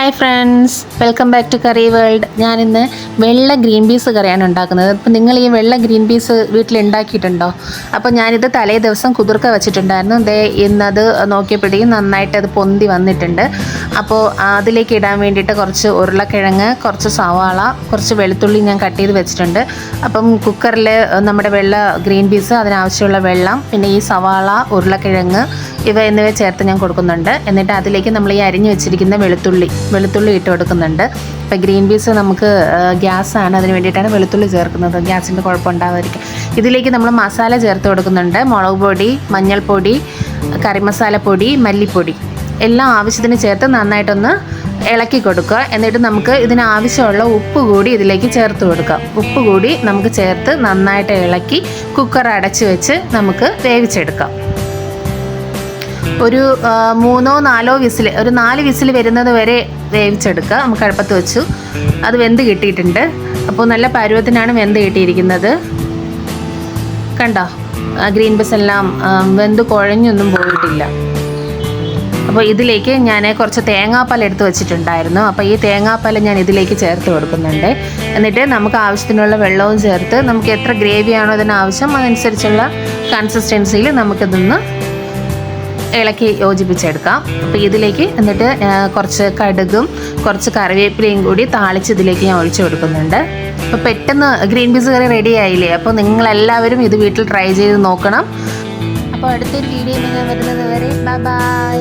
Hi friends welcome back to curry world ഞാനിന്ന് വെള്ള green peas കറിയാണ് ഉണ്ടാക്കുന്നത്. അപ്പോൾ നിങ്ങൾ ഈ വെള്ള ഗ്രീൻ പീസ് വീട്ടിൽ ഉണ്ടാക്കിയിട്ടുണ്ടോ? അപ്പോൾ ഞാനിത് തലേ ദിവസം കുതിർക്ക വെച്ചിട്ടുണ്ടായിരുന്നു. ദേ ഇന്നത് നോക്കിയപ്പോഴത്തേക്കും നന്നായിട്ട് അത് പൊന്തി വന്നിട്ടുണ്ട്. അപ്പോൾ അതിലേക്ക് ഇടാൻ വേണ്ടിയിട്ട് കുറച്ച് ഉരുളക്കിഴങ്ങ് കുറച്ച് സവാള കുറച്ച് വെളുത്തുള്ളി ഞാൻ കട്ട് ചെയ്ത് വെച്ചിട്ടുണ്ട്. അപ്പം കുക്കറിൽ നമ്മുടെ വെള്ള ഗ്രീൻ പീസ് അതിനാവശ്യമുള്ള വെള്ളം പിന്നെ ഈ സവാള ഉരുളക്കിഴങ്ങ് ഇവ എന്നിവ ചേർത്ത് ഞാൻ കൊടുക്കുന്നുണ്ട്. എന്നിട്ട് അതിലേക്ക് നമ്മൾ ഈ അരിഞ്ഞു വെച്ചിരിക്കുന്ന വെളുത്തുള്ളി വെളുത്തുള്ളി ഇട്ട് കൊടുക്കുന്നുണ്ട്. ഇപ്പോൾ ഗ്രീൻ പീസ് നമുക്ക് ഗ്യാസാണ് അതിന് വേണ്ടിയിട്ടാണ് വെളുത്തുള്ളി ചേർക്കുന്നത്. ഗ്യാസിന്റെ കുഴപ്പമുണ്ടാകാതിരിക്കും ഇതിലേക്ക് നമ്മൾ മസാല ചേർത്ത് കൊടുക്കുന്നുണ്ട്. മുളക് പൊടി മഞ്ഞൾപ്പൊടി കറിമസാല പൊടി മല്ലിപ്പൊടി. എല്ലാം ആവശ്യത്തിന് ചേർത്ത് നന്നായിട്ടൊന്ന് ഇളക്കി കൊടുക്കുക. എന്നിട്ട് നമുക്ക് ഇതിനാവശ്യമുള്ള ഉപ്പ് കൂടി ഇതിലേക്ക് ചേർത്ത് കൊടുക്കാം ഉപ്പ് കൂടി നമുക്ക് ചേർത്ത് നന്നായിട്ട് ഇളക്കി കുക്കർ അടച്ച് വെച്ച് നമുക്ക് വേവിച്ചെടുക്കാം. ഒരു മൂന്നോ നാലോ വിസിൽ ഒരു നാല് വിസിൽ വരുന്നത് വരെ വേവിച്ചെടുക്കുക. നമുക്ക് അടുപ്പത്ത് വെച്ചു. അത് വെന്ത് കിട്ടിയിട്ടുണ്ട്. അപ്പോൾ നല്ല പരുവത്തിനാണ് വെന്ത് കിട്ടിയിരിക്കുന്നത്. കണ്ടോ? ഗ്രീൻ ബസ് എല്ലാം വെന്ത് കുഴഞ്ഞൊന്നും പോയിട്ടില്ല. അപ്പോൾ ഇതിലേക്ക് ഞാൻ കുറച്ച് തേങ്ങാപ്പാൽ എടുത്ത് വെച്ചിട്ടുണ്ടായിരുന്നു. അപ്പോൾ ഈ തേങ്ങാപ്പാൽ ഞാൻ ഇതിലേക്ക് ചേർത്ത് കൊടുക്കുന്നുണ്ട്. എന്നിട്ട് നമുക്ക് ആവശ്യത്തിനുള്ള വെള്ളവും ചേർത്ത് നമുക്ക് എത്ര ഗ്രേവിയാണോ ഇതിനാവശ്യം അതനുസരിച്ചുള്ള കൺസിസ്റ്റൻസിയിൽ നമുക്കിതൊന്ന് ഇളക്കി യോജിപ്പിച്ചെടുക്കാം. അപ്പോൾ ഇതിലേക്ക് എന്നിട്ട് കുറച്ച് കടുകും കുറച്ച് കറിവേപ്പിലയും കൂടി താളിച്ച് ഇതിലേക്ക് ഞാൻ ഒഴിച്ചു കൊടുക്കുന്നുണ്ട്. അപ്പോൾ പെട്ടെന്ന് ഗ്രീൻ പീസ് കറി റെഡി ആയില്ലേ? അപ്പോൾ നിങ്ങളെല്ലാവരും ഇത് വീട്ടിൽ ട്രൈ ചെയ്ത് നോക്കണം. അപ്പോൾ അടുത്തൊരു വീഡിയോ വരുന്നത് വരെ ബൈ